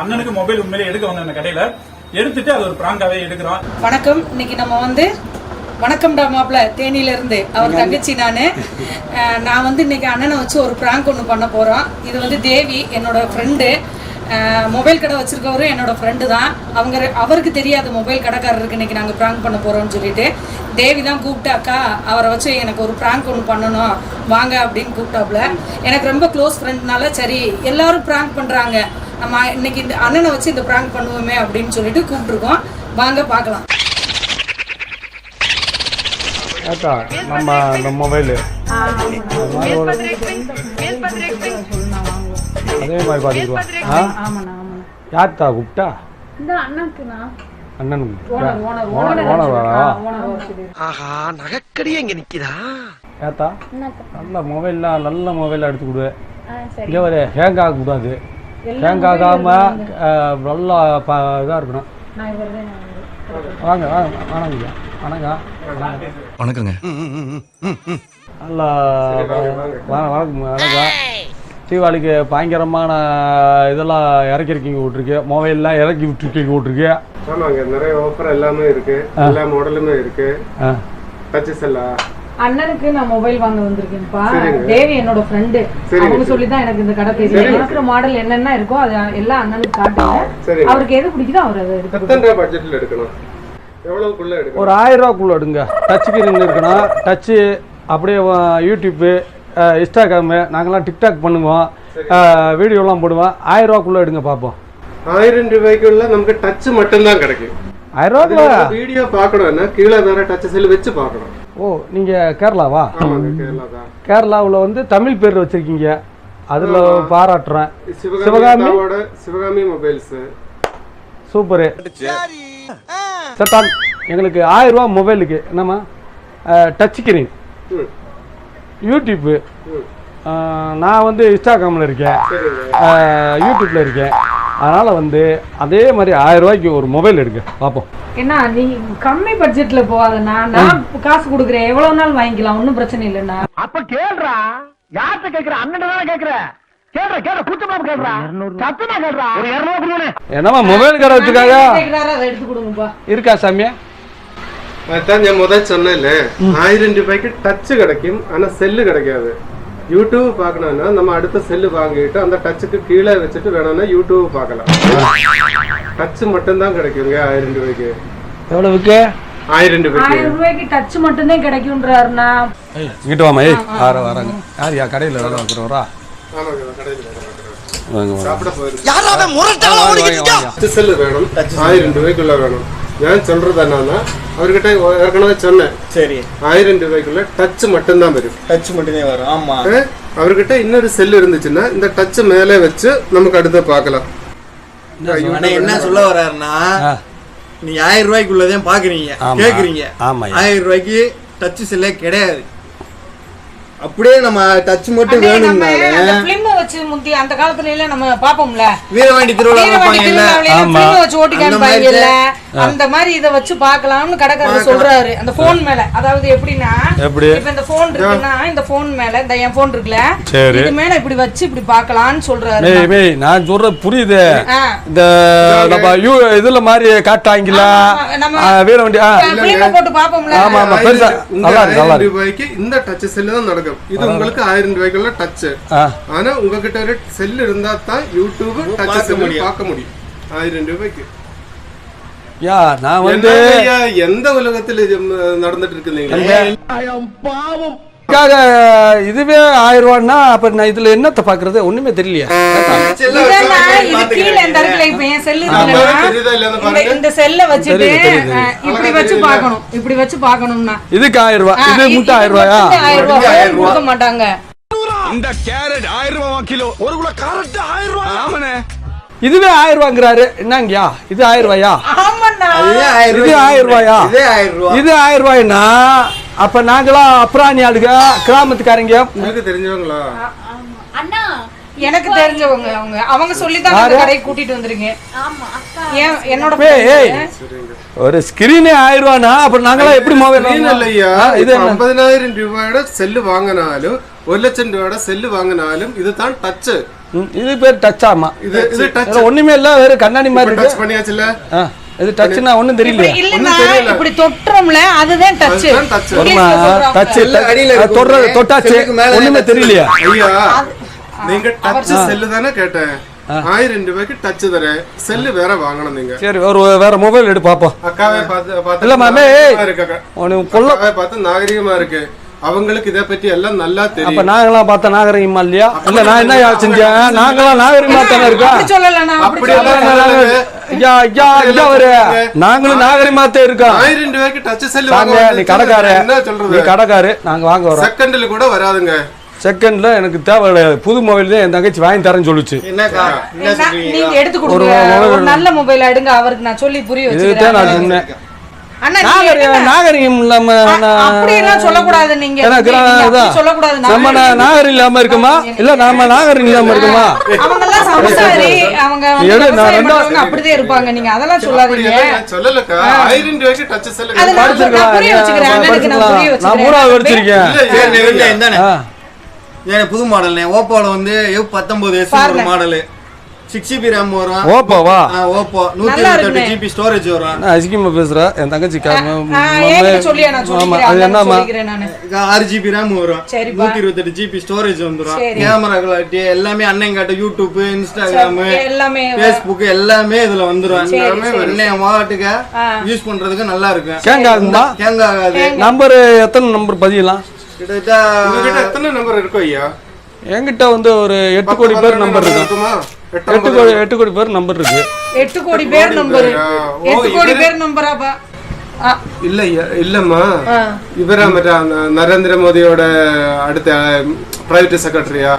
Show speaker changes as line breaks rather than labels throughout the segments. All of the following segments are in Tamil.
அண்ணனுக்கு மொபைல் உண்மையிலே எடுக்க வந்த அந்த கடையில. எடுத்துட்டு அது ஒரு பிராங்காவே எடுக்கிறோம்
வணக்கம். இன்னைக்கு நம்ம வந்து வணக்கம்டா மாப்பிள்ள. தேனியில இருந்து அவர் தங்கச்சி நானு. நான் வந்து இன்னைக்கு அண்ணனை வச்சு ஒரு பிராங்க் ஒன்று பண்ண போறோம். இது வந்து தேவி என்னோட ஃப்ரெண்டு மொபைல் கடை வச்சிருக்கவரும் என்னோட ஃப்ரெண்டு தான். அவங்க அவருக்கு தெரியாத மொபைல் கடைக்காரருக்கு இன்னைக்கு நாங்கள் ப்ராங்க் பண்ண போறோம்னு சொல்லிட்டு தேவி தான் கூப்பிட்டாக்கா அவரை வச்சு எனக்கு ஒரு ப்ராங்க் ஒன்று பண்ணணும். வாங்க அப்படின்னு கூப்பிட்டாப்புல. எனக்கு ரொம்ப க்ளோஸ் ஃப்ரெண்ட்னால சரி எல்லாரும் ப்ராங்க் பண்றாங்க. நம்ம இன்னைக்கு இந்த அண்ணனை வச்சு இந்த ப்ராங்க் பண்ணுவோமே அப்படின்னு சொல்லிட்டு கூப்பிட்டுருக்கோம். வாங்க பார்க்கலாம்.
நம்ம மொபைலு. அதே மாதிரி
ஆமாண்ணா
யார்த்தா கூப்பிட்டா
இந்த அண்ணனுக்குண்ணா.
அண்ணனுக்கு
ஓனர்
ஓனர் ஓனரா
ஓனர்? வர சொல்லி
ஆஹா நகைக்கடியே இங்க நிக்குதா?
ஏத்தா நல்ல மொபைல்லாம் நல்ல மொபைலாக எடுத்து கொடு.
ஆ சரி.
இங்கே ஒரு ஹேங் ஆகக்கூடாது ஹேங் ஆகாமல் நல்லா ப இதாக இருக்கணும். வாங்க வாங்க வணங்க வணங்க
வணக்கங்க.
நல்லா வண- வணக்கம் வணக்கம் தீபாவளிக்கு பயங்கரமான இதெல்லாம் இறக்கிருக்கீங்க விட்ருக்கு மொபைல்லாம் இறக்கி விட்டுருக்கீங்க விட்ருக்கு
ஆமாங்க நிறைய ஆஃபர் எல்லாமே இருக்கு. எல்லா மாடலுமே இருக்கு. டச் செல்லா
அண்ணனுக்கு நான் மொபைல் வாங்க வந்திருக்கேன்ப்பா. தேவி என்னோட ஃப்ரெண்டு. அவங்க சொல்லி தான் எனக்கு இந்த கடை தெரியும். இருக்கிற மாடல் என்னென்ன இருக்கோ அது எல்லாம் அண்ணனுக்கு காட்டுங்க. அவருக்கு எது பிடிக்குதோ அவர் அதை எடுத்து
பட்ஜெட்ல எடுக்கணும்?
ஒரு ஆயிரம் ரூபாக்குள்ள எடுங்க. டச் ஸ்கிரீன் இருக்கணும். டச்சு அப்படியே யூடியூப்பு இன்ஸ்டாகிராமு நாங்கள்லாம் டிக்டாக் பண்ணுவோம். வீடியோலாம் போடுவோம். ஆயிரம் ரூபாக்குள்ள எடுங்க பார்ப்போம்
ஆயிரம் ரூபாய்க்குள்ள நமக்கு டச் மட்டும்தான் கிடைக்கும்.
ஆயிரம் ரூபாக்குள்ள
வீடியோ பார்க்கணும்னா கீழே வேற டச் செல் வச்சு பார்க்கணும்.
ஓ நீங்கள் கேரளாவா? கேரளாவில் வந்து தமிழ் பேர் வச்சுருக்கீங்க. அதில் பாராட்டுறேன்.
சிவகாமி
சிவகாமி?
Mobiles
super. சட்டான் எங்களுக்கு ஆயிரம் ரூபா மொபைலுக்கு என்னம்மா? டச் ஸ்கிரீன்
ம்.
யூடியூப்பு நான் வந்து இன்ஸ்டாகிராமில் இருக்கேன். யூடியூப்பில் இருக்கேன். அதனால் வந்து அதே மாதிரி ஆயிரம் ரூபாய்க்கு ஒரு மொபைல் எடுங்க. பார்ப்போம்
என்ன நீ கம்மி பட்ஜெட்ல போகாதண்ணா. நான் காசு கொடுக்குறேன். எவ்வளவு நாள் வாங்கிக்கலாம்? ஒன்றும் பிரச்சனை இல்லைண்ணா.
அப்ப கேள்றா. யார்கிட்ட கேக்குற? அண்ணன் தானே கொடுங்க
என்னம்மா மொபைல் கடை வச்சுக்காக இருக்கா சாமியா?
அதான் ഞാൻ முதல் சொன்னேன்ல ஆயிரம் ரூபாய்க்கு டச் கிடைக்கும் ஆனா செல்லு கிடைக்காது. யூடியூப் பார்க்கணும்னா நம்ம அடுத்த செல்லு வாங்கிட்டு அந்த டச்சுக்கு கீழே வச்சுட்டு வேணும்னா யூடியூப் பார்க்கலாம். டச் மட்டும்தான் கிடைக்குங்க ஆயிரம் ரூபாய்க்கு.
எவ்வளவுக்கு?
ஆயிரம் ரூபாய்க்கு.
டச் மட்டும்தான் கிடைக்கும்ன்றாருண்ணா.
இங்கிட்டு வாமா ஏய். வர வராங்க யார் யா கடையில் வேலை பார்க்குறவரா
ஆமாங்க கடையில் வேணும் ஆயிரம் ரூபாய்க்குள்ள வேணும். ஏன் சொல்றது என்னன்னா அவர்கிட்ட ஏற்கனவே சொன்னேன்
சரி
ஆயிரம் ரூபாய்க்குள்ள டச் மட்டும்தான் வரும்
டச் மட்டுமே வரும் ஆமா
அவர்கிட்ட இன்னொரு செல் இருந்துச்சுன்னா இந்த டச் மேலே வச்சு நமக்கு அடுத்து பார்க்கலாம்
என்ன சொல்ல வர்றாருன்னா. நீ ஆயிரம் ரூபாய்க்குள்ளதான் பாக்குறீங்க. கேக்குறீங்க. ஆயிரம் ரூபாய்க்கு டச் செல்லே கிடையாது அப்படியே நம்ம டச் மட்டும் வேணும்னால
பிலிம் வச்சு முந்தி அந்த காலத்துல எல்லாம் நம்ம பாப்போம்ல
வீரவாண்டி திருவிழா
திருவிழாவில
ஆமா.
வச்சு ஓட்டி
மாதிரி
அந்த மாதிரி இத வச்சு பார்க்கலாம்னு கடைக்காரர் சொல்றாரு. அந்த போன் மேல. அதாவது எப்படின்னா
எப்படி?
இப்ப இந்த போன் இருக்குன்னா இந்த போன் மேல இந்த என் போன் இருக்குல்ல. இது மேல இப்படி வச்சு இப்படி பார்க்கலாம்னு சொல்றாரு.
மேய் நான் சொல்றது புரியுது. இந்த நம்ம யூ இதுல மாதிரி வீரவண்டி ஆ
பிலிம் போட்டு பாப்போம்ல
ஆமா ஆமா பெருசா நல்லா இருக்கு நல்லா
ஆயிரம்
இருக்கு
ரூபாய்க்கு இந்த டச் செல்லு தான் நடக்கும். இது உங்களுக்கு ஆயிரம் ரூபாய்க்குள்ள டச் ஆனா உங்ககிட்ட ஒரு செல் இருந்தா தான் யூடியூப் டச் செல்
முடியும்.
பார்க்க முடியும். ஆயிரம் ரூபாய்க்கு.
யா நான் வந்து
எந்த உலகத்துல நடந்துட்டு இருக்குங்க
இதுக்காக இதுவே ஆயிரம் ரூபான்னா அப்ப நான் இதுல என்னத்தை பாக்குறது? ஒண்ணுமே தெரியலையா.
இந்த செல்லு வச்சுட்டு இப்படி வச்சு பார்க்கணும். இப்படி வச்சு பார்க்கணும்னா.
இதுக்கு ஆயிரம் ரூபாய் இது முட்டை
இது
ஆயிரம் ரூபாயா
ஆயிரம் ரூபாய். மாட்டாங்க
இந்த கேரட் ஆயிரம் ரூபாய் கிலோ. ஒரு கிலோ கேரட் ஆயிரம் ரூபாய் ஆமாண்ணே.
இதுவே ஆயிரம் ரூபாங்கிறாரு என்னங்கயா இது ஆயிரம் ரூபாயா இது ஆயிரம் ரூபாயா
இதே ஆயிரம் ரூபாய்
இது ஆயிரம் ரூபாய்னா அப்ப நாங்களாம் அப்புறாணி ஆளுங்க கிராமத்துக்காரங்க.
உங்களுக்கு தெரிஞ்சவங்களா?
அண்ணா
எனக்கு தெரிஞ்சவங்க அவங்க. அவங்க சொல்லி தான் கடைக்கு கூட்டிட்டு வந்திருக்கேன்.
ஆமா அக்கா.
ஏன் என்னோட.
ஒரு ஸ்கிரீனே ஆயிரம் ரூபானா அப்புறம் நாங்களாம் எப்படி
screen இல்லையா?
இது?
ஐம்பதினாயிரம் ரூபாயோட செல்லு வாங்கினாலும் ஒரு லட்சம் ரூபாயோட செல்லு வாங்கினாலும் இதுதான் டச்
ம், இது பேர் டச் ஆமா
இது இது டச்
ஒண்ணுமே இல்ல வேற கண்ணாடி மாதிரி
டச் பண்ணியாச்சுல
இது டச்னா ஒண்ணும் தெரியல.
இப்படி தொட்டுறோம்ல அதுதான் டச்.
டச்
செல்லு அடியில.
தொடுறது தொட்டாச்சு. ஒண்ணுமே தெரியலையா.
ஐயா நீங்க டச் செல்லு தானே கேட்டேன். ஆயிரம் ரூபாய்க்கு டச் தரேன். செல்லு வேற வாங்கணும் நீங்க.
சரி ஒரு வேற மொபைல் எடு பாப்போம்.
அக்காவை பார்த்து பார்த்து
இல்ல மாமே. உனக்கு கொல்ல
பார்த்து நாகரிகமா இருக்கு. அவங்களுக்கு இதை பத்தி எல்லாம் நல்லா
அப்ப
தெரியும்.
நாங்களாம் பார்த்தா நாகரிகமா இல்லையா? இல்ல நான் என்ன செஞ்சேன் நாங்களாம் நாகரிகமா தானே இருக்கோம்? நாங்களும் நாகரிகமா தான் இருக்கோம்.
ஆயிரம் ரூபாய்க்கு டச் வாங்க
நீ கடைக்காரு.
என்ன
நீ
சொல்றது
கடைக்காரு நாங்க வாங்க வரோம்.
செகண்ட்ல கூட வராதுங்க.
செகண்ட்ல எனக்கு தேவை. புது மொபைல் தான் என் தங்கச்சி வாங்கி தரேன்னு சொல்லுச்சு.
நீங்க எடுத்து
ஒரு
கொடுங்க நல்ல மொபைல் எடுங்க. அவருக்கு நான் சொல்லி புரிய
இதுதான் நான் சொன்னேன். நாகரிகம் இல்லாம
சொல்லக்கூடாது நீங்க. சொல்லக்கூடாது.
நம்ம
நாகரிகம்.
இல்லாம இருக்குமா? இல்ல நாம நாகரிகம் இல்லாம இருக்குமா?
அப்படிதான் இருப்பாங்க. நீங்க அதெல்லாம் சொல்லாதீங்க.
சொல்லலக்கா.
நான்
புது மாடல்னே. ஓப்போல வந்து பத்தொன்பது. மாடல். சிக்ஸ் ஜிபி ரேம் வரும்.
ஓப்போவா
ஓப்போ. நூத்தி
இருக்குண்ணே.
ஜிபி ஸ்டோரேஜ் வரும்.
நான் அசிங்கமா பேசுறேன். என் தங்கச்சி ஆமா அது என்னமா
ஆறு ஜிபி ரேம் வரும். நூத்தி இருபத்தெட்டு ஜிபி ஸ்டோரேஜ் வந்துரும்.
சரி.
கேமரா குவாலிட்டி எல்லாமே அண்ணன் காட்ட யூடியூப் இன்ஸ்டாகிராம்
எல்லாமே
ஃபேஸ்புக் எல்லாமே இதுல வந்துரும்.
சரி,
எல்லாமே. அண்ணன் மாட்டுக்கு
ஆ.
யூஸ் பண்றதுக்கு நல்லா இருக்கும்.
கேங்க ஆகுமா
கேங்க ஆகாது.
நம்பர் எத்தனை நம்பர் பதியலாம்?
கிட்டத்தட்ட
உங்ககிட்ட எத்தனை நம்பர் இருக்கும் ஐயா?
என்கிட்ட வந்து ஒரு எட்டு கோடி பேர் நம்பர் இருக்கு?
இருக்குமா?
எட்டு கோடி எட்டு கோடி பேர் நம்பர் இருக்கு.
எட்டு கோடி பேர் நம்பர். எட்டு கோடி பேர் நம்பராப்பா.
இல்ல இல்லம்மா. இவரா மற்ற நரேந்திர மோடியோட அடுத்த பிரைவேட் செக்ரட்டரியா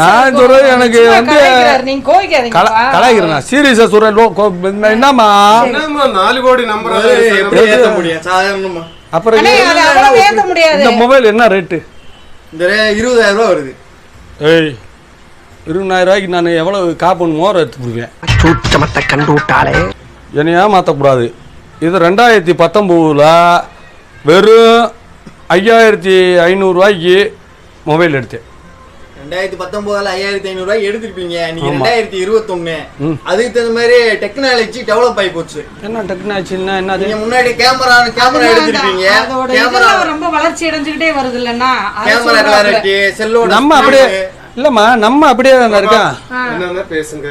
நான் சொல்றது எனக்கு வந்து கலாய்க்கிறேன் சீரியஸா சொல்றேன். என்னம்மா?
நாலு கோடி நம்பர்?
அப்புறம் இந்த மொபைல் என்ன ரேட்டு
இந்த இருபதாயிரம் ரூபாய் வருது.
ஏய் இருபதாயிரம் ரூபாய்க்கு நான் எவ்வளவு காப்பன் மோரை எடுத்து கொடுப்பேன்
சூச்சமத்தை கண்டு விட்டாலே
என்னை ஏமாற்றக்கூடாது இது ரெண்டாயிரத்தி பத்தொம்போதில் வெறும் ஐயாயிரத்தி ஐநூறுரூவாய்க்கு மொபைல் எடுத்தேன்.
ரெண்டாயிரத்தி பத்தொன்பதுல ஐயாயிரத்தி ஐநூறு ரூபாய் எடுத்திருப்பீங்க. நீங்க. ரெண்டாயிரத்தி இருபத்தொன்னு. அதுக்கு தகுந்த மாதிரி டெக்னாலஜி டெவலப் ஆகி போச்சு.
என்ன டெக்னாலஜின்னா
நீங்க முன்னாடி கேமரா கேமரா எடுத்திருப்பீங்க.
அதோட
கேமரா
ரொம்ப வளர்ச்சி அடைஞ்சுக்கிட்டே வருது இல்லன்னா
கேமரா. கிளாரிட்டி செல்லோட
நம்ம அப்படியே இல்லைம்மா நம்ம அப்படியே தானே இருக்கோம்.
என்னன்னா பேசுங்க.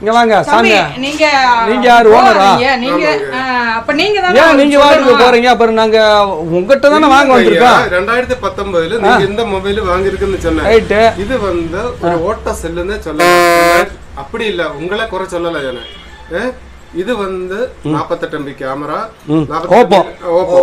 இங்கே வாங்க சாமி
நீங்க
நீங்க யாரு?
போறீங்க, நீங்க அப்ப நீங்க தானே
ஏன் நீங்க
சொல்லணும்.
போறீங்க? அப்புறம் நாங்க உங்ககிட்ட தானே வாங்க வந்திருக்கோம்.
ரெண்டாயிரத்தி பத்தொன்பதுல நீங்க இந்த மொபைல் வாங்கியிருக்குன்னு சொன்னேன். இது வந்து ஒரு ஓட்ட செல்லுன்னு சொல்லலாம். அப்படி இல்ல உங்களை குறை சொல்லல ஜன இது வந்து நாற்பத்தெட்டு MP camera. Oppo Oppo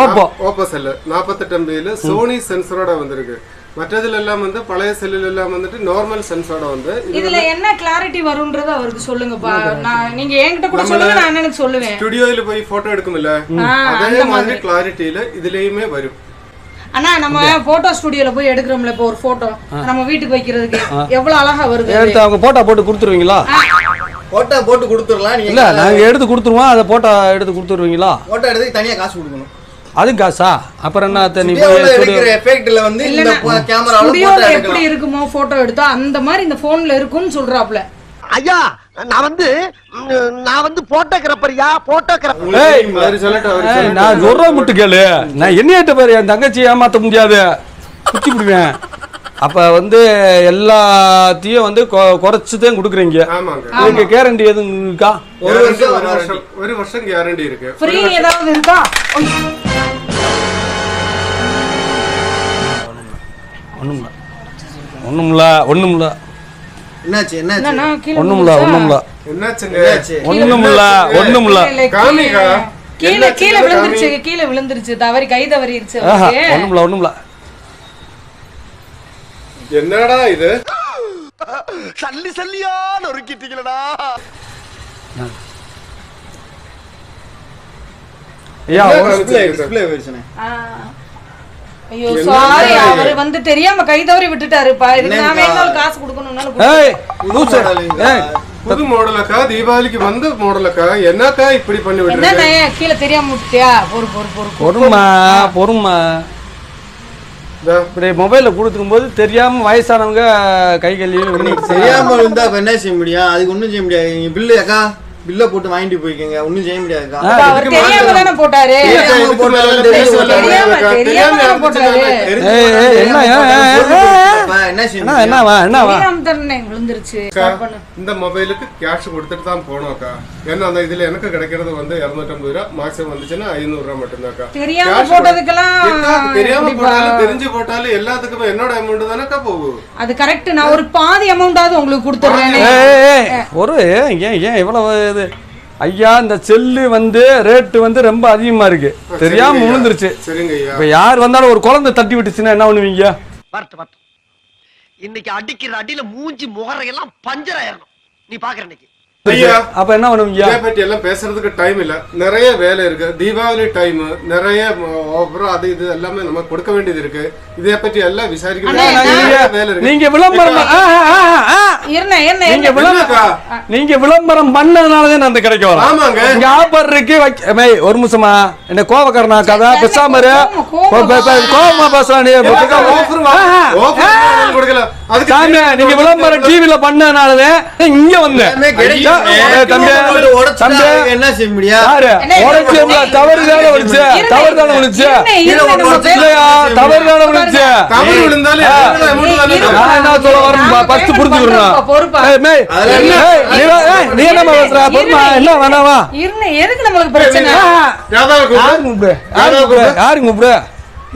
Oppo
Oppo cell. நாற்பத்தெட்டு எம்பியில சோனி சென்சரோட வந்திருக்கு. மற்றதுல எல்லாம் வந்து பழைய செல்லுல எல்லாம் வந்துட்டு நார்மல் சென்சரோட வந்து இது
இதுல என்ன கிளாரிட்டி வரும்ன்றது அவருக்கு சொல்லுங்கப்பா நான் நீங்க என்கிட்ட கூட சொல்லுங்க நான் அண்ணனுக்கு சொல்லுவேன்.
ஸ்டுடியோல போய் போட்டோ எடுக்கும்ல அதே
அந்த
மாதிரி கிளாரிட்டியில இதுலயுமே வரும்.
அண்ணா நம்ம போட்டோ ஸ்டுடியோல போய் எடுக்கிறோம்ல இப்போ ஒரு போட்டோ நம்ம வீட்டுக்கு வைக்கிறதுக்கு எவ்வளவு அழகா வருது.
எடுத்து அவங்க போட்டோ போட்டு கொடுத்துருவீங்களா?
போட்டோ போட்டு கொடுத்துடலாம்
இல்ல
நாங்க
எடுத்து கொடுத்துருவோம் அதை போட்டோ எடுத்து கொடுத்துருவீங்களா?
போட்டோ எடுத்து தனியா காசு கொடுக்கணும்.
அதுவும் காசா அப்புறம் என்ன நீ
எஃபெக்ட்ல வந்து இந்த கேமரால
எப்படி இருக்குமோ போட்டோ எடுத்தா அந்த மாதிரி இந்த போன்ல இருக்கும்னு சொல்றாப்ல
ஐயா நான் வந்து நான் வந்து போட்டோகிராஃபரியா போட்டோகிராஃபர்.
நான் சொல்ற மட்டும் கேளு. நான் என்னையிட்ட பாரு என் தங்கச்சி ஏமாத்த முடியாது. குத்தி விடுவேன் அப்ப வந்து எல்லாத்தையும் வந்து குறைச்சு தான் கொடுக்குறீங்க.
ஆமாங்க.
இதுக்கு கேரண்டி எதுவும் இருக்கா?
ஒரு வருஷம்
ஒரு. வருஷம் ஒரு வருஷம் கேரண்டி இருக்கு.
ஃப்ரீ ஏதாவது இருக்கா?
ஒண்ணுமில்ல. ஒண்ணுமில்ல. ஒண்ணுமில்ல.
என்னாச்சு என்னாச்சு?
ஒண்ணுமில்ல ஒண்ணுமில்ல.
என்னாச்சுங்க?
என்னாச்சு?
ஒண்ணுமில்ல ஒண்ணுமில்ல.
கீழே,
காமிக்கா.
கீழே கீழே விழுந்துருச்சு கீழே விழுந்துருச்சு தவறி கை தவறிடுச்சு.
ஒண்ணுமில்ல ஒண்ணுமில்ல.
என்னடா இது
சல்லி சல்லியா நொறுக்கிட்டீங்களடா
ஐயா
என்ன
டிஸ்ப்ளே? டிஸ்ப்ளே போயிருச்சுனே
ஆ. ஐயோ
என்ன
சாரி
இது?
அவர் வந்து தெரியாம கை தவறி விட்டுட்டாருப்பா இதுக்கு நான்
என்னங்கா?
வேணாலும் காசு கொடுக்கணும்னாலும்
ஏய்
புது
லூசு
மாடலுங்களா?
ஏய்
புது மாடலக்கா தீபாவளிக்கு வந்த மாடலக்கா என்னக்கா இப்படி பண்ணி விட்டுருக்க
என்ன கீழே தெரியாம விட்டுட்டியா பொறு பொறு பொறு பொறு.
பொறுமா பொறுமா
இதோ,
இப்படி மொபைலில் கொடுத்துக்கும்போது போது வயசானவங்க கை கழுவி தெரியாமல்
இருந்தால் இருந்தா என்ன செய்ய முடியும்? அதுக்கு ஒன்றும் செய்ய முடியாது. நீங்கள் பில்லு அக்கா. பில்ல போட்டு வாங்கிட்டு போய்க்கங்க. ஒண்ணும் செய்ய
அப்ப அவர் தெரியாம தானே போட்டாரு?
தெரியாம
போட்டாரு.
இந்த மொபைலுக்கு கேஷ் கொடுத்துட்டு தான் போகணும் அக்கா. ஏன்னா அந்த இதுல எனக்கு கிடைக்கிறது வந்து இருநூற்றம்பது ரூபா மேக்ஸிமம் வந்துச்சுன்னா ஐநூறு ரூபா மட்டும்தான் அக்கா.
தெரியாம போட்டதுக்கெல்லாம்
தெரியாம? போட்டாலும் தெரிஞ்சு போட்டாலும் எல்லாத்துக்குமே என்னோட அமௌண்ட் தானக்கா போகும்
அது கரெக்ட் நான் ஒரு பாதி அமௌண்டாவது உங்களுக்கு
ஏய், ஒரு ஏன் ஏன் இவ்வளவு இது ஐயா இந்த செல்லு வந்து ரேட்டு வந்து ரொம்ப அதிகமா இருக்கு. தெரியாம
சரிங்க ஐயா.
விழுந்துருச்சு
சரிங்க ஐயா.
இப்ப யார் வந்தாலும் ஒரு குழந்தை தட்டி விட்டுச்சுன்னா என்ன பண்ணுவீங்க?
இன்னைக்கு அடிக்கிற அடியில மூஞ்சி முகரையெல்லாம் பஞ்சர் ஆயிரணும். நீ பாக்குற இன்னைக்கு.
ஐயா.
அப்ப என்ன பண்ணுவீங்க
இதை பற்றி எல்லாம் பேசுறதுக்கு டைம் இல்ல. நிறைய வேலை இருக்கு. தீபாவளி டைம் நிறைய அப்புறம் அது இது எல்லாமே நம்ம கொடுக்க வேண்டியது இருக்கு. இதை பற்றி எல்லாம் விசாரிக்க நிறைய வேலை இருக்கு.
நீங்க விளம்பரம் நீங்க விளம்பரம்? நீங்க விளம்பரம் பண்ணதுனாலதான் நான் அந்த கடைக்கு வரேன்
ஆமாங்க.
இங்க ஆஃபர் இருக்கு ஒரு நிமிஷமா என்ன கோவக்காரனா கதை பேசாம.
கோவமா, கோவமா.
கோ- பே- பே- கோவமா பேசுறா நீ
ஏக்கா, offer வா-
ஆ,
offer
ஆ.
வாங்கி கொடுக்கல.
நீங்க விளம்பரம் டிவில பண்ணனாலதான் இங்க வந்தேன்
என்ன செய்ய முடியும்
யாரு
என்ன,
உடைச்சு தவறு தானே விழுச்சு தவறு தானே விழுச்சு இல்லையா தவறு தானே விழுச்சு
தவறு விழுந்தாலும்?
நான் என்ன சொல்ல வரேன்
அதெல்லாம்
என்ன ஏய், நீ என்ன பேசுற பொறுமா என்ன
இருண்ணே எதுக்கு நம்மளுக்கு பிரச்சனை
ராதாவை கூப்பிடு.
யாரு கூப்பிடு யாரு கூப்பிடு யாரு கூப்பிடு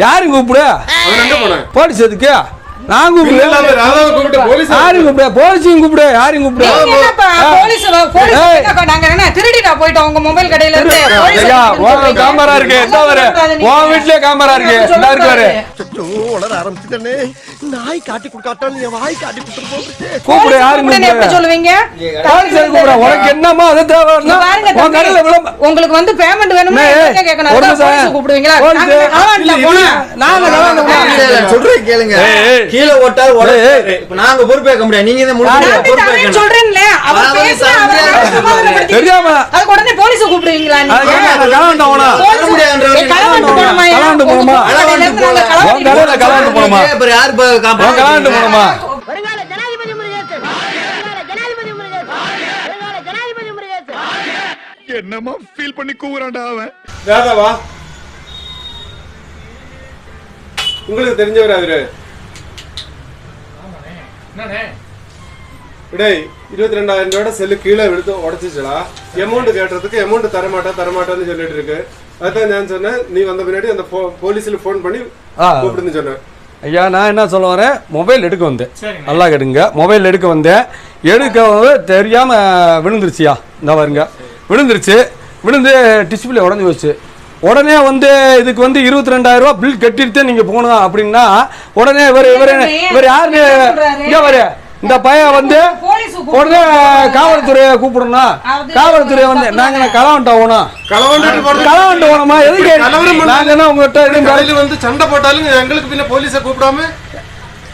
யாரு கூப்பிடு
அவன் எங்க போனான்?
போலீஸ் எதுக்கு நான் கூப்பிடு
போலீஸ்
யாரு கூப்பிடு போலீஸையும் கூப்பிடு யாரையும் கூப்பிடு.
போலீஸ் போலீஸ் நாங்க என்ன திருடிட்டா போயிட்டோம் உங்க மொபைல் கடையில இருந்து?
ஐயா உன். கேமரா இருக்கு. இந்த வரு. உன் வீட்லயே கேமரா இருக்கு. இந்த இருக்கு பாரு
சொல்லக்கூடாது.
உளர ஆரம்பிச்சுட்டே நாய் காட்டி கொடுக்காட்டாலும் என் வாய் காட்டி கொடுத்துட்டு போகுது
கூப்பிடு யாரு
கூப்பிடுன்னு எப்படி
கூப்பிடு
சொல்லுவீங்க
போலீஸ் கூப்பிடு. உனக்கு என்னமா அது தேவைன்னா உன் கடையில
உங்களுக்கு வந்து பேமெண்ட் என்கிட்ட கேட்கணும். போலீஸ் கூப்பிடுவீங்களா. நாங்க
நாங்க
சொல்றேன் கேளுங்க. கீழே ஓட்டால் நாங்க பொறுப்பேற்க முடியாது. நீங்க
தரேன்னு
பொறுப்பேற்கணும்
சொல்றேன்ல. அவர். சமாதானப்படுத்தி-
தெரியாம
அதுக்கு உடனே போலீஸ் கூப்பிடுவீங்களா போனோமா?
களவாண்டு போனோமா?
களவாண்டு
போனோமா?
என்னமா ஃபீல் பண்ணி கூவுறான்டா அவன்.
ராதாவா உங்களுக்கு தெரிஞ்சவர் அவரு டேய் இருபத்தி ரெண்டாயிரம் ரூபாயோட செல்லு கீழே விழுத்து உடச்சிச்சுடா. அமௌண்ட் கேட்டதுக்கு அமௌண்ட் தரமாட்டா தரமாட்டான்னு சொல்லிட்டு இருக்கு. அதான் நான் சொன்னேன் நீ வந்த பின்னாடி அந்த போ- போலீஸ்ல ஃபோன் பண்ணி
ஆ.
கூப்பிடுன்னு சொன்னேன்.
ஐயா நான் என்ன சொல்ல வரேன்? மொபைல் எடுக்க வந்தேன். நல்லா கேட்டுங்க மொபைல் எடுக்க வந்தேன். எடுக்க வந்து தெரியாம விழுந்துருச்சியா? இந்த பாருங்க. விழுந்துருச்சு. விழுந்து டிஸ்பிளே உடஞ்சி போச்சு. உடனே வந்து இதுக்கு வந்து இருபத்தி ரெண்டாயிரம் ரூபாய் பில் கட்டிட்டு நீங்க போகணும் அப்படின்னா உடனே இவர் இவர் இவர் யாருன்னு இங்க வரு இந்த பையன் வந்து
போலீஸ்
உடனே காவல்துறையை கூப்பிடணும் காவல்துறையை வந்து நாங்க
களவாண்டுட்டு போறது
களவன்ட்ட போகணுமா? எதுக்கு? நாங்க என்ன உங்ககிட்ட
வந்து சண்டை போட்டாலும் எங்களுக்கு பின்ன போலீஸை கூப்பிடாம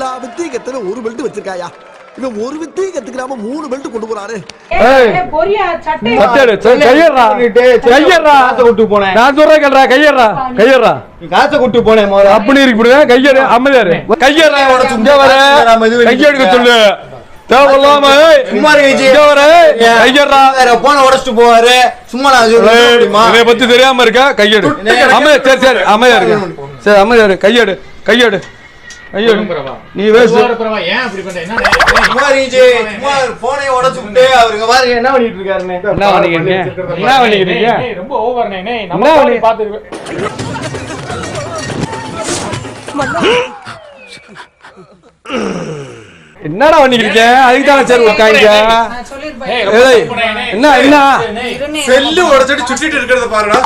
எல்லா வித்தையும் கத்துல ஒரு பெல்ட் வச்சிருக்காயா? இவன் ஒரு வித்தையும் கத்துக்கிறாம மூணு பெல்ட் கொண்டு போறாரு
நான் சொல்றேன் கேளுடா, கையேறா. கையேறா.
காசை கொடுத்து போனேன்
அப்படி இருக்கு கையேறு, அமைதியா இரு. கையேறா, இங்க வர. கையெடுக்க சொல்லு. தேவையில்லாம
சும்மா.
கையேறா.
வேற போன உடச்சிட்டு போவாரு. சும்மா நான் சொல்ல
ஏய்,
முடியுமா?
என்னைய பத்தி தெரியாம இருக்கா? கையெடு. அமைதியா சரி சரி அமைதியா இருக்கு சரி அமைதியா இரு. கையெடு கையெடு. கையெடு நீ வேஸ்ட்
ஏன் அப்படி பண்ற என்ன
சும்மா இருங்க ஜி. சும்மா போனே உடச்சு விட்டு அவருங்க பாருங்க என்ன பண்ணிட்டு இருக்காருன்னு
என்ன பண்ணிக்கிறீங்க என்ன பண்ணிக்கிறீங்க
ரொம்ப ஓவர் நம்ம
என்னடா பண்ணிக்கிறீங்க அதுக்கு தானே சரி உட்காங்க என்ன என்ன?
செல்லு உடச்சிட்டு இருக்கிறத பாருடா?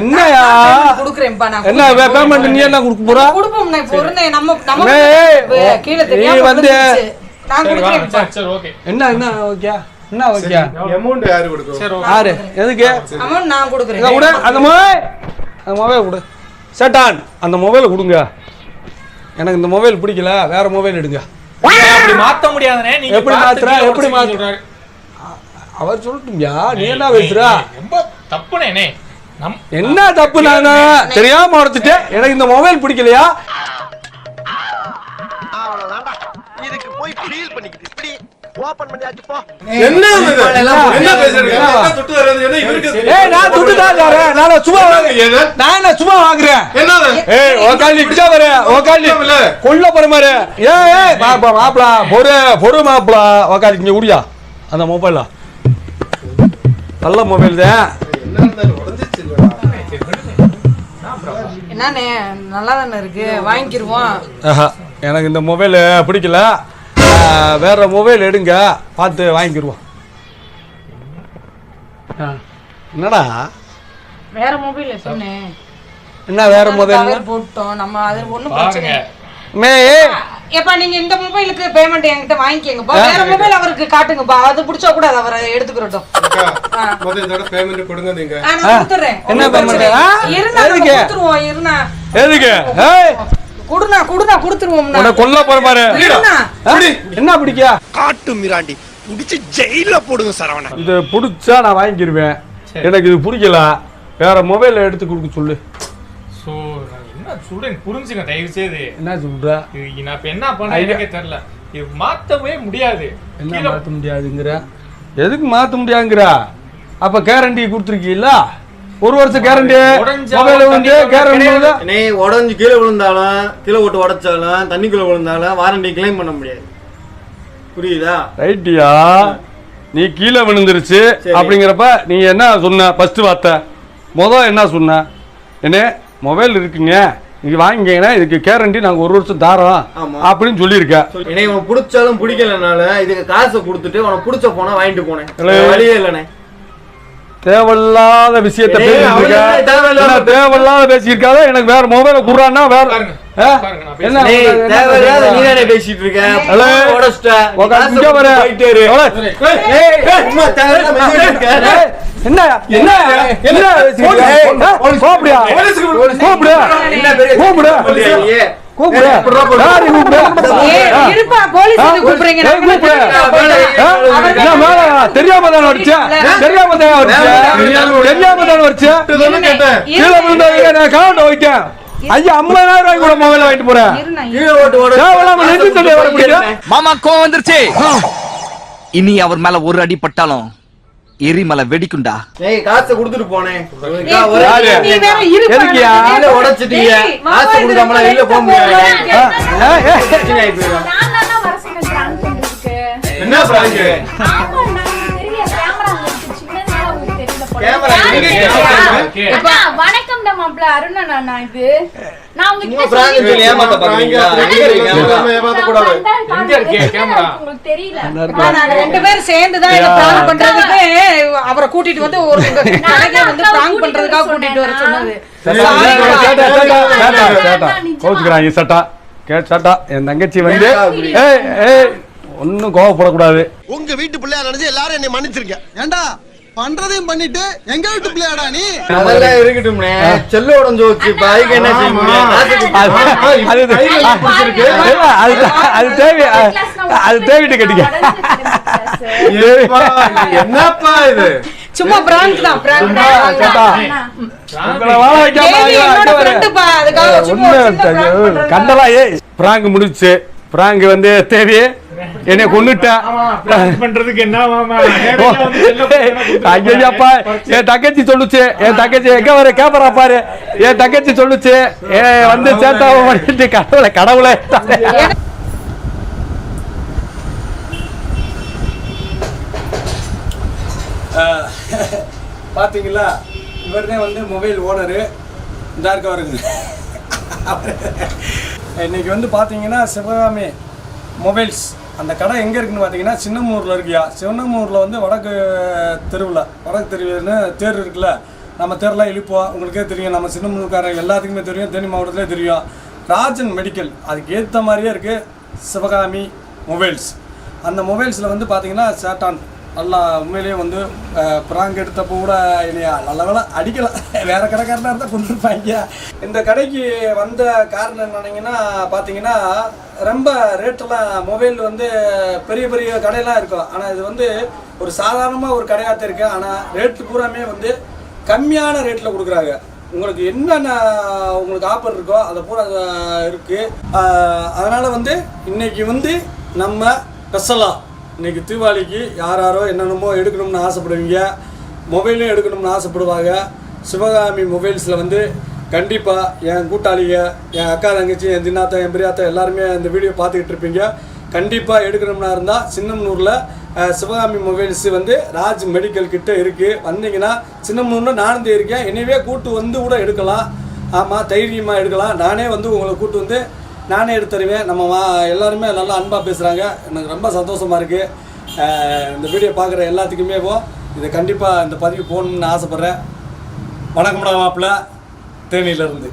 என்னயா?
நான்
என்ன பேமெண்ட் நீ என்ன கொடுக்க போறா?
நம்ம நம்ம கீழே தெரியாம
வந்து-.
நான் கொடுக்குறேன்ப்பா.
சரி ஓகே.
என்ன என்ன ஓகே? என்ன ஓகே?
அமௌண்ட் யாரு கொடுக்கும்?
யாரு? எதுக்கு?
Amount நான் கொடுக்குறேன்.
இதை விடு அந்த மொபைல். அந்த மொபைல் கொடு சேட்டான் அந்த மொபைலை கொடுங்க. எனக்கு இந்த மொபைல் பிடிக்கல வேற மொபைல் எடுங்க.
அப்படி மாத்த முடியாதுனே நீங்க
எப்படி மாத்துற? எப்படி. அவர் சொல்லட்டும்யா நீ என்ன பேசுற?
ரொம்ப
என்ன தப்பு நானு தெரியாம உடச்சிட்டு எனக்கு இந்த மொபைல் பிடிக்கலையா?
இதுக்கு போய் ஃபீல் பண்ணிக்கிட்டு ஓபன் பண்ணியாச்சு போ.
என்ன? என்ன பேசுறீங்க துட்டு வர்றது? என்ன இவருக்கு
ஏய் நான் துட்டு தான் தரேன். நான் சும்மா வாங்குறேன்? நான் சும்மா வாங்குறேன்?
என்னது?
ஏய் உக்காந்து இங்க வர. கொல்ல போற மாதிரி. ஏய் ஏய் மாப்பா மாப்பிளா பொறு பொறு மாப்பிளா. உக்காந்து இங்க குடியா அந்த மொபைலா நல்ல மொபைல் தான்.
என்னண்ணே நல்லா தானே இருக்கு? வாங்கிக்கிருவோம்
ஆஹா, எனக்கு இந்த மொபைல் பிடிக்கல. வேற மொபைல் எடுங்க பார்த்து வாங்கிக்கிருவோம் ஆ, என்னடா?
வேற மொபைல் சொன்னேன்
என்ன வேற மொபைல்
போட்டோம் நம்ம அது ஒண்ணும் பிரச்சனை.
மே
ஏப்பா நீங்க இந்த மொபைலுக்கு பேமெண்ட் என்கிட்ட வாங்கிக்கங்கப்பா. வேற மொபைல் அவருக்கு காட்டுங்கப்பா. அது பிடிச்சா கூட அதை அவரை எடுத்துக்கிறட்டும்.
payment கொடுங்க நீங்க.
நான் கொடுத்துறேன்
என்ன?
இல்லை. இருந்தா? கொடுத்துருவோம் இருண்ணா
எதுக்கு? ஏய்
குடுண்ணா குடுண்ணா கொடுத்துருவோம்ண்ணா
உன்னை கொல்ல போற பாரு? என்ன பிடிக்கா
காட்டு மிராண்டி. புடிச்சு ஜெயில போடுங்க சரவண
இது பிடிச்சா நான் வாங்கிக்கிருவேன் எனக்கு இது பிடிக்கல. வேற மொபைல் எடுத்து கொடுக்க சொல்லு.
சோ நான் என்ன சொல்றேன் புரிஞ்சுங்க தயவு செய்து.
என்ன சொல்ற?
நான் இப்ப என்ன பண்ண எனக்கே தெரியல. இது மாத்தவே முடியாது.
என்ன மாத்த முடியாதுங்கிற? எதுக்கு மாத்த முடியாதுங்கிற? அப்ப கேரண்டி கொடுத்துருக்கீல்ல? ஒரு வருஷம் கேரண்டி மொபைல் வந்து கேரண்டி
நீ உடஞ்சு கீழே விழுந்தாலும் கீழே போட்டு உடைச்சாலும் தண்ணிக்குள்ள விழுந்தாலும் வாரண்டி கிளைம் பண்ண முடியாது. புரியுதா?
ரைட்டியா? நீ கீழே விழுந்துருச்சு. அப்படிங்கிறப்ப நீ என்ன சொன்ன? ஃபர்ஸ்ட் வார்த்தை. மொதல் என்ன சொன்ன? என்ன மொபைல் இருக்குங்க. நீங்க வாங்கிக்கங்கன்னா இதுக்கு கேரண்டி நாங்க ஒரு வருஷம் தாரோம். அப்படின்னு சொல்லியிருக்க.
என்னை உனக்கு பிடிச்சாலும் பிடிக்கலனால இதுக்கு காசை கொடுத்துட்டு உனக்கு பிடிச்ச போனா வாங்கிட்டு போனேன். வழியே இல்லைண்ணே.
தேவையில்லாத விஷயத்த தேவையில்லாத பேசியிருக்காத எனக்கு வேற மொபைல குடுறான்னா வேற
பேசிட்டு இருக்க
ஹலோ.
உடச்சிட்ட நீ
உக்காந்து
காசை
இங்க வர.
கொடுத்து போயிட்டே இரு.
எவ்வளோ?
ஏய், ஏய், சும்மா தேவையில்லாம பேசிட்டு இருக்க.
ஏய், என்ன? என்ன? என்ன?
தெரியாம
தெரியாம தானே வச்ச தெரியாம தானே வச்ச தெரியாம தானே வச்ச
இதுதானே கேட்டேன்.
கீழே விழுந்தவங்க நான் கவுண்ட் வைக்கேன் ஐயா ஐம்பதாயிரம் ரூபாய் கூட மொபைல் வாங்கிட்டு போறேன்.
மாமா கோவம் வந்துருச்சு. இனி அவர் மேல ஒரு அடி பட்டாலும் எரிமலை வெடிக்குண்டா.
ஏய், காசை கொடுத்துட்டு போனேன். உடைச்சிட்டீங்க. காசை
நம்ம
வெளில போக முடியாது.
என்ன prank?
வணக்கம் மாப்பிள்ள இது. நான் உங்ககிட்ட
ஏமாத்த பாக்குறீங்களா?
பாருங்க. உங்களுக்கு தெரியல
நாங்க ரெண்டு பேரும் சேர்ந்து தான் இதை பண்றதுக்கு அவரை கூட்டிட்டு வந்து ஒரு கடைக்கு வந்து prank பண்றதுக்காக கூட்டிட்டு வர சொன்னது.
கோச்சுக்கிறாங்க சட்டா. கே சட்டா. என் தங்கச்சி வந்து ஏய் ஏய் ஒன்றும் கோவப்படக்கூடாது.
உங்க வீட்டு பிள்ளையா நினைச்சு எல்லாரும் என்னை மன்னிச்சிருங்க.
ஏண்டா? பண்றதையும் பண்ணிட்டு எங்க வீட்டு பிள்ளையாடா நீ?
அதெல்லாம் இருக்கட்டும்ண்ணே. செல்லு உடைஞ்சு. இப்ப அதுக்கு என்ன செய்ய
அது தேவை அது தேவைட்டு கட்டிக்க.
என்னப்பா இது?
சும்மா prank தான் prank தான்.
கண்டலா ஏய் பிராங்க் முடிச்சு பிராங்க் வந்து தேவி என்னை
prank பண்றதுக்கு
ஐயப்பா. என் தங்கச்சி சொல்லுச்சு என் தங்கச்சி எங்க வர கேமரா பாரு. என் தங்கச்சி சொல்லுச்சு ஏ வந்து சேத்தாவ பண்ணிட்டு கடவுளை கடவுளை. பாத்தீங்களா? இவர்தான் வந்து மொபைல் ஓனரு. இருக்க வருங்க இன்னைக்கு வந்து பார்த்தீங்கன்னா சிவகாமி மொபைல்ஸ். அந்த கடை எங்கே இருக்குன்னு பார்த்தீங்கன்னா சின்னமூரில் இருக்கியா? சின்னமூரில் வந்து வடக்கு தெருவில். வடக்கு தெருவுன்னு தேர் இருக்குல்ல? நம்ம தேர்லாம் இழுப்போம். உங்களுக்கே தெரியும். நம்ம சின்னமூர்காரங்க எல்லாத்துக்குமே தெரியும். தேனி மாவட்டத்திலே தெரியும். ராஜன் மெடிக்கல். அதுக்கு ஏற்ற மாதிரியே இருக்குது சிவகாமி மொபைல்ஸ். அந்த மொபைல்ஸில் வந்து பார்த்தீங்கன்னா சேட்டான் நல்லா உண்மையிலேயே வந்து பிராங்க் எடுத்தப்போ கூட என்னையா நல்ல வேலை வேறு வேற கடைக்காரனாக இருந்தால் கொண்டு இருப்பாங்க இந்த கடைக்கு வந்த காரணம் என்னன்னீங்கன்னா பார்த்தீங்கன்னா ரொம்ப ரேட்டெல்லாம் மொபைல் வந்து பெரிய பெரிய கடையெல்லாம் இருக்கும். ஆனால் இது வந்து ஒரு சாதாரணமாக ஒரு கடையாக இருக்கு. ஆனால் ரேட்டு பூராமே வந்து கம்மியான ரேட்டில் கொடுக்குறாங்க. உங்களுக்கு என்னென்ன உங்களுக்கு ஆஃபர் இருக்கோ அதை பூரா இருக்குது அதனால் வந்து இன்றைக்கி வந்து நம்ம ஸ்பெஷலாக இன்னைக்கு தீபாவளிக்கு யார் யாரோ என்னென்னமோ எடுக்கணும்னு ஆசைப்படுவீங்க. மொபைலும் எடுக்கணும்னு ஆசைப்படுவாங்க. சிவகாமி மொபைல்ஸில் வந்து கண்டிப்பாக என் கூட்டாளிங்க என் அக்கா தங்கச்சி என் தின்னாத்தா என் பிரியாத்தா எல்லாருமே இந்த வீடியோ பார்த்துக்கிட்டு இருப்பீங்க. கண்டிப்பாக எடுக்கணும்னா இருந்தால் சின்னம்னூரில் சிவகாமி மொபைல்ஸ் வந்து ராஜ் மெடிக்கல் கிட்ட இருக்குது வந்தீங்கன்னா சின்னம்னூரில் நானும் இருக்கேன் என்னவே கூட்டு வந்து கூட எடுக்கலாம். ஆமாம் தைரியமாக எடுக்கலாம். நானே வந்து உங்களை கூட்டு வந்து நானே எடுத்து தருவேன் நம்ம மா எல்லாருமே நல்லா அன்பாக பேசுகிறாங்க எனக்கு ரொம்ப சந்தோஷமாக இருக்குது இந்த வீடியோ பார்க்குற எல்லாத்துக்குமே போ. இதை கண்டிப்பாக இந்த பதிவு போகணும்னு ஆசைப்பட்றேன். வணக்கம்டா மாப்பிள்ள. தேனியிலேருந்து.